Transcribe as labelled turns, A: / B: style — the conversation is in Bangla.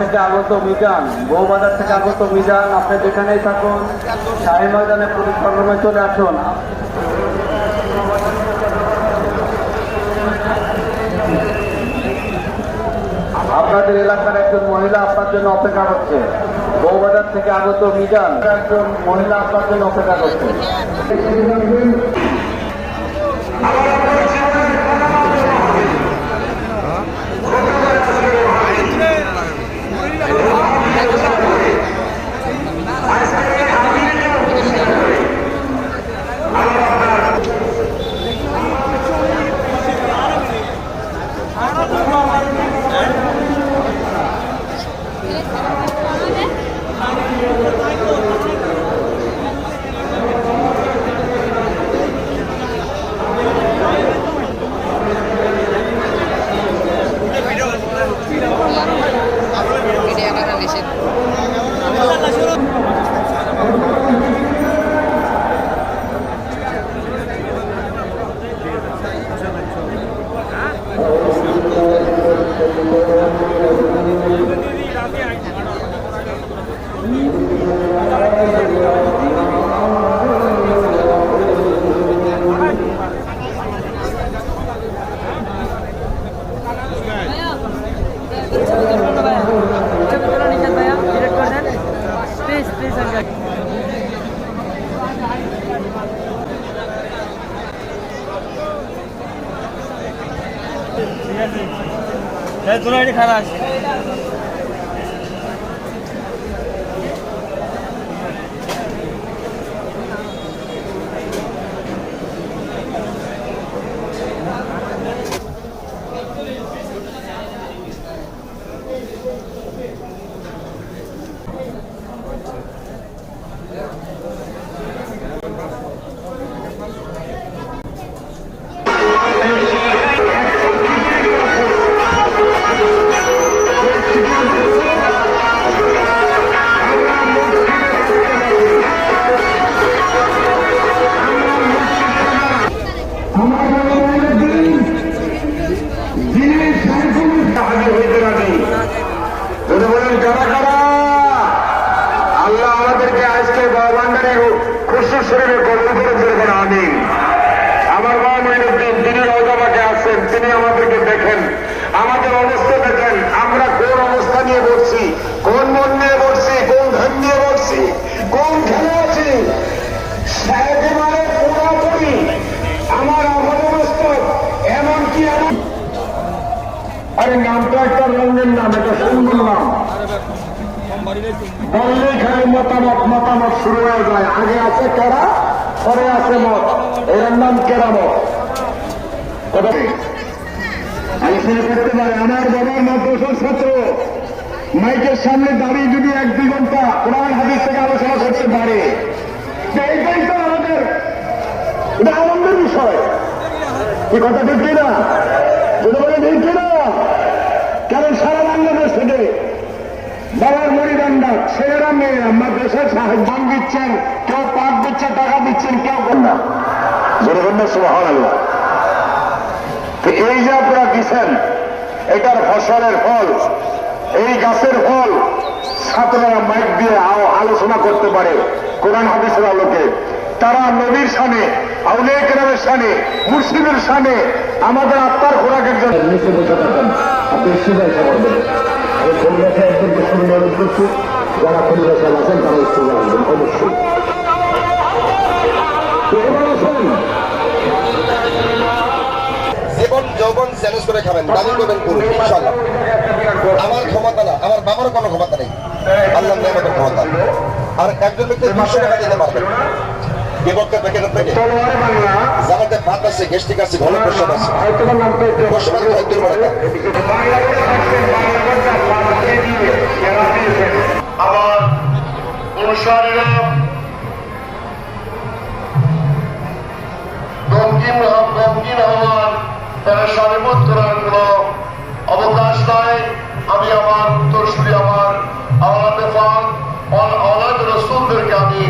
A: থেকে আগত মিজান বউবাজার থেকে আগত মিজান, আপনি যেখানেই থাকুন, শাহী ময়দানে সংগ্রামে চলে আসুন। আপনাদের এলাকার একজন মহিলা আপনার জন্য অপেক্ষা করছে। বৌবাজার থেকে আগত মিজান, একজন মহিলা আপনার জন্য অপেক্ষা করছে।
B: 마셔라. এটি খারাপ
C: হাজির আল্লাহ আমাদেরকে আজকে বাবান্ডারে খুশি শরীরে কবুল করে আমিন আমার মা মহিনুদ্দিন তিনি রওজাবাকে আছেন তিনি আমাদেরকে দেখেন আমাদের অবস্থা বললেই খালি মতামত মতামত শুরু হয়ে যায়। আগে আছে কেরা, পরে আছে মত। এর নাম কেরামত। আমার বাবার ছাত্র। মাইকের সামনে দাঁড়িয়ে যদি এক দুই ঘণ্টা কোরআন, হাদিস থেকে আলোচনা করতে পারে। এইটাই তো আমাদের। এটা আনন্দের বিষয়। কি কথা ঠিক না যদি বলে ঠিক না সারা বাংলাদেশ থেকে? বাবার ছেলেরা মেয়েরা মাদ্রাসার সাহায্য দিচ্ছেন কেউ দিচ্ছে টাকা দিচ্ছেন কেউ কন্যা জোরে কন্যা সুহান আল্লাহ তো এই যে আপনারা দিচ্ছেন এটার ফসলের ফল এই গাছের ফল ছাত্ররা মাইক দিয়ে আলোচনা করতে পারে কোরআন হাদিসের আলোকে। তারা নবীর সানে আউলিয়া কেরামের সানে মুর্শিদের সানে আমাদের আত্মার খোরাকের জন্য আপনি আমি যারা পরিবেশন আছেন তারা সুজা জানবেন অবশ্যই।
D: জীবন, যৌবন চ্যালেঞ্জ করে খাবেন, দাবি করবেন আমার ক্ষমতা না, আমার বাবারও কোনো ক্ষমতা নেই। আল্লাহ ক্ষমতা। আর একজন ব্যক্তি দুশো টাকা দিতে পারবেন বিভক্তের প্যাকেটের থেকে।
C: তলোয়ারে
D: ভাত আছে গ্যাস্ট্রিক আছে ঘন প্রসাদ আছে। প্রসাদ
C: আমার অনুসারীরা
E: গমগিন গমগিন হওয়ার কোনো অবকাশ নাই। আমি আমার উত্তরসূরি আমার আওলাদে ফান আওলাদ রসুলদেরকে আমি